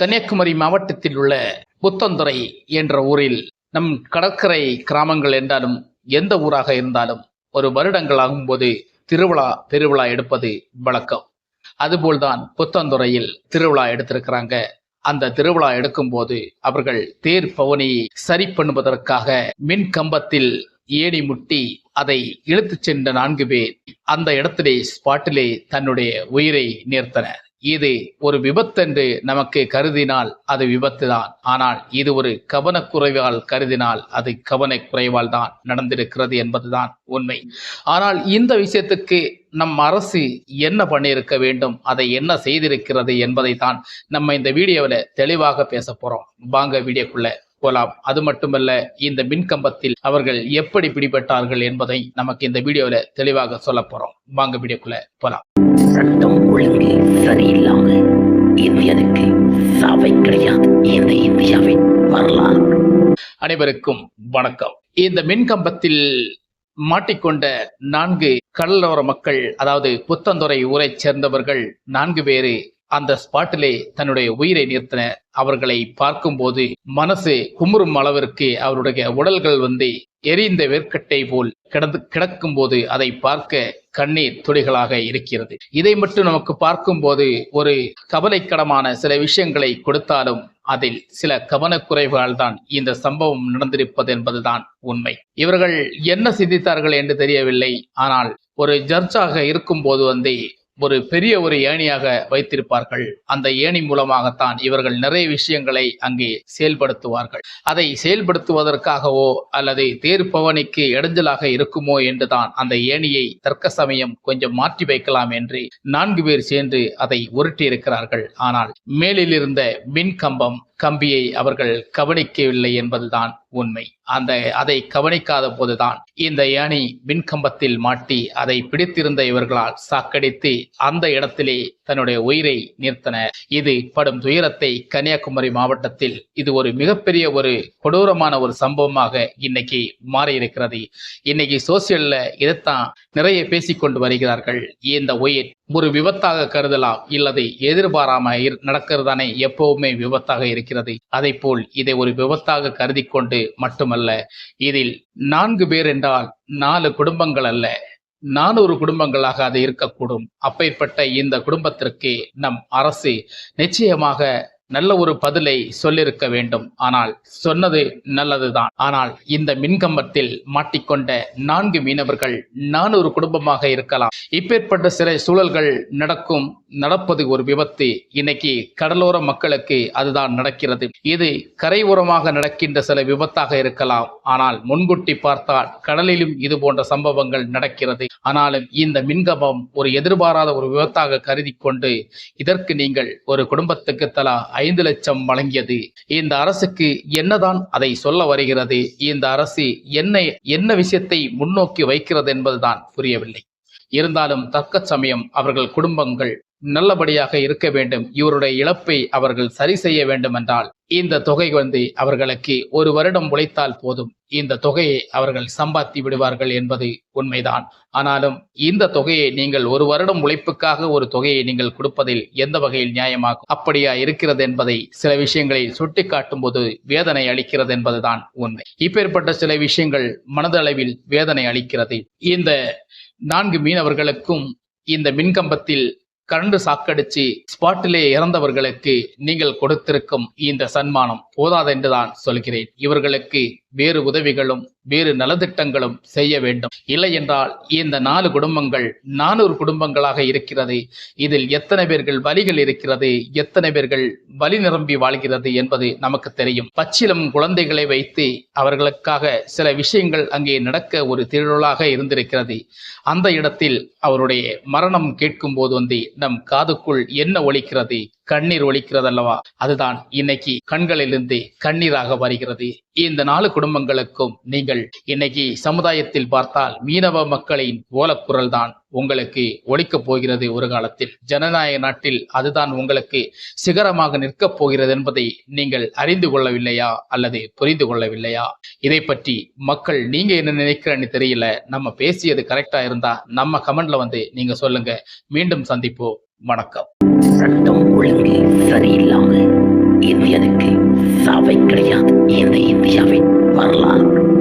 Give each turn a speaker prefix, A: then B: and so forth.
A: கன்னியாகுமரி மாவட்டத்தில் உள்ள புத்தந்துறை என்ற ஊரில் நம் கடற்கரை கிராமங்கள் என்றாலும் எந்த ஊராக இருந்தாலும் ஒரு வருடங்கள் ஆகும்போது திருவிழா பெருவிழா எடுப்பது வழக்கம். அதுபோல்தான் புத்தந்துறையில் திருவிழா எடுத்திருக்கிறாங்க. அந்த திருவிழா எடுக்கும்போது அவர்கள் தேர் பவனியை சரி பண்ணுவதற்காக மின் கம்பத்தில் ஏணி முட்டி அதை இழுத்துச் சென்ற நான்கு பேர் அந்த இடத்திலே ஸ்பாட்டிலே தன்னுடைய உயிரை நேர்த்தனர். இது ஒரு விபத்தென்று நமக்கு கருதினால் அது விபத்து தான் ஆனால் இது ஒரு கவனக்குறைவால் கருதினால் அது கவனக்குறைவால் தான் நடந்திருக்கிறது என்பதுதான் உண்மை. ஆனால் இந்த விஷயத்துக்கு நம் அரசு என்ன பண்ணியிருக்க வேண்டும் அதை என்ன செய்திருக்கிறது என்பதை தான் நம்ம இந்த வீடியோவில் தெளிவாக பேச போறோம். வாங்க வீடியோக்குள்ள போலாம். அது மட்டுமல்ல இந்த மின்கம்பத்தில் அவர்கள் எப்படி பிடிபட்டார்கள் என்பதை நமக்கு இந்த வீடியோவில் தெளிவாக சொல்ல போறோம். வாங்க வீடியோக்குள்ள போலாம்.
B: சட்டம் ஒழுங்கு சரியில்லாம இந்தியனுக்கு சபை கிடையாது. இந்த இந்தியாவின் வரலாறு.
A: அனைவருக்கும் வணக்கம். இந்த மின்கம்பத்தில் மாட்டிக்கொண்ட நான்கு கடலோர மக்கள் அதாவது புத்தந்துறை ஊரைச் சேர்ந்தவர்கள் நான்கு பேரு அந்த ஸ்பாட்டிலே தன்னுடைய உயிரை நிறுத்தின. அவர்களை பார்க்கும்போது மனசு குமுறும் அளவிற்கு அவருடைய உடல்கள் வந்து எரிந்த வேர்க்கட்டை போல் கிடந்து கிடக்கும் போது அதை பார்க்க கண்ணீர் துளிகளாக இருக்கிறது. இதை மட்டும் நமக்கு பார்க்கும்போது ஒரு கவலைக்கடமான சில விஷயங்களை கொடுத்தாலும் அதில் சில கவனக்குறைவுகள் தான் இந்த சம்பவம் நடந்திருப்பது என்பதுதான் உண்மை. இவர்கள் என்ன சிந்தித்தார்கள் என்று தெரியவில்லை. ஆனால் ஒரு ஜட்ஜாக இருக்கும்போது வந்து ஒரு பெரிய ஒரு ஏணியாக வைத்திருப்பார்கள். அந்த ஏணி மூலமாகத்தான் இவர்கள் நிறைய விஷயங்களை அங்கே செயல்படுத்துவார்கள். அதை செயல்படுத்துவதற்காகவோ அல்லது தேர் பவனிக்கு இடைஞ்சலாக இருக்குமோ என்றுதான் அந்த ஏணியை தர்க்க சமயம் கொஞ்சம் மாற்றி வைக்கலாம் என்று நான்கு பேர் சேர்ந்து அதை உருட்டி இருக்கிறார்கள் ஆனால் மேலில் இருந்த மின் கம்பம் கம்பியை அவர்கள் கவனிக்கவில்லை என்பதுதான் உண்மை. அந்த அதை கவனிக்காத போதுதான் இந்த யானை மின்கம்பத்தில் மாட்டி அதை பிடித்திருந்த இவர்களால் சாக்கடித்து அந்த இடத்திலே தன்னுடைய உயிரை நிறுத்தன. இது படும் துயரத்தை கன்னியாகுமரி மாவட்டத்தில் இது ஒரு மிகப்பெரிய ஒரு கொடூரமான ஒரு சம்பவமாக இன்னைக்கு மாறி இருக்கிறது இன்னைக்கு சோசியல்ல இதைத்தான் நிறைய பேசிக்கொண்டு வருகிறார்கள். இந்த உயிர் ஒரு விபத்தாக கருதலாம். இல்லது எதிர்பாராம இரு- நடக்கிறதானே எப்பவுமே விபத்தாக இருக்கிறது. அதை போல் இதை ஒரு விபத்தாக கருதி கொண்டு மட்டுமல்ல இதில் நான்கு பேர் என்றால் நாலு குடும்பங்கள் அல்ல. நானூறு குடும்பங்களாக அது இருக்கக்கூடும். அப்பேற்பட்ட இந்த குடும்பத்திற்கு நம் அரசு நிச்சயமாக நல்ல ஒரு பதிலை சொல்லிருக்க வேண்டும். ஆனால் சொன்னது நல்லதுதான். ஆனால் இந்த மின்கம்பத்தில் மாட்டிக்கொண்ட நான்கு மீனவர்கள் நானூறு குடும்பமாக இருக்கலாம். இப்பேற்பட்ட சில சூழல்கள் நடக்கும் நடப்பது ஒரு விபத்து. இன்னைக்கு கடலோர மக்களுக்கு அதுதான் நடக்கிறது. இது கரையோரமாக நடக்கின்ற சில விபத்தாக இருக்கலாம். ஆனால் முன்கூட்டி பார்த்தால் கடலிலும் இது போன்ற சம்பவங்கள் நடக்கிறது. ஆனாலும் இந்த மின்கம்பம் ஒரு எதிர்பாராத ஒரு விபத்தாக கருதி கொண்டு இதற்கு நீங்கள் ஒரு குடும்பத்துக்கு தலா ஐந்து லட்சம் வழங்கியது. இந்த அரசுக்கு என்னதான் அதை சொல்ல வருகிறது? இந்த அரசு என்ன என்ன விஷயத்தை முன்னோக்கி வைக்கிறது என்பதுதான் புரியவில்லை. இருந்தாலும் தக்க சமயம் அவர்கள் குடும்பங்கள் நல்லபடியாக இருக்க வேண்டும். இவருடைய இழப்பை அவர்கள் சரி செய்ய வேண்டும் என்றால் இந்த தொகை வந்து அவர்களுக்கு ஒரு வருடம் உழைத்தால் போதும். இந்த தொகையை அவர்கள் சம்பாத்தி விடுவார்கள் என்பது உண்மைதான். ஆனாலும் இந்த தொகையை நீங்கள் ஒரு வருடம் உழைப்புக்காக ஒரு தொகையை நீங்கள் கொடுப்பதில் எந்த வகையில் நியாயமாகும்? அப்படியா இருக்கிறது என்பதை சில விஷயங்களை சுட்டி காட்டும் போது வேதனை அளிக்கிறது என்பதுதான் உண்மை. இப்பேற்பட்ட சில விஷயங்கள் மனதளவில் வேதனை அளிக்கிறது. இந்த நான்கு மீனவர்களுக்கும் இந்த மின்கம்பத்தில் கரண்டு சாக்கடிச்சு ஸ்பாட்டிலே இறந்தவர்களுக்கு நீங்கள் கொடுத்திருக்கும் இந்த சன்மானம் போதாதென்றுதான் சொல்கிறேன். இவர்களுக்கு வேறு உதவிகளும் வேறு நலத்திட்டங்களும் செய்ய வேண்டும். இல்லை என்றால் இந்த நாலு குடும்பங்கள் நானூறு குடும்பங்களாக இருக்கிறது. இதில் எத்தனை பேர்கள் வலிகள் இருக்கிறது எத்தனை பேர்கள் வலி நிரம்பி வாழ்கிறது என்பது நமக்கு தெரியும். பச்சிலம் குழந்தைகளை வைத்து அவர்களுக்காக சில விஷயங்கள் அங்கே நடக்க ஒரு திருவிழாக இருந்திருக்கிறது. அந்த இடத்தில் அவருடைய மரணம் கேட்கும் போது வந்து நம் காதுக்குள் என்ன ஒலிக்கிறது? கண்ணீர் ஒழிக்கிறது அல்லவா அதுதான் இன்னைக்கு கண்களிலிருந்து கண்ணீராக வருகிறது. இந்த நாலு குடும்பங்களுக்கும் நீங்கள் இன்னைக்கு சமுதாயத்தில் பார்த்தால் மீனவ மக்களின் ஓலக்குரல் தான் உங்களுக்கு ஒழிக்கப் போகிறது ஒரு காலத்தில். ஜனநாயக நாட்டில் அதுதான் உங்களுக்கு சிகரமாக நிற்கப் போகிறது என்பதை நீங்கள் அறிந்து கொள்ளவில்லையா? அல்லது புரிந்து கொள்ளவில்லையா? இதை பற்றி மக்கள் நீங்க என்ன நினைக்கிறேன்னு தெரியல. நம்ம பேசியது கரெக்டா இருந்தா நம்ம கமெண்ட்ல வந்து நீங்க சொல்லுங்க. மீண்டும் சந்திப்போம். வணக்கம்.
B: சட்டம் ஒழுங்கு சரியில்லாம இந்தியனுக்கு சாவை கிடையாது. இந்த இந்தியாவின் வரலாறு.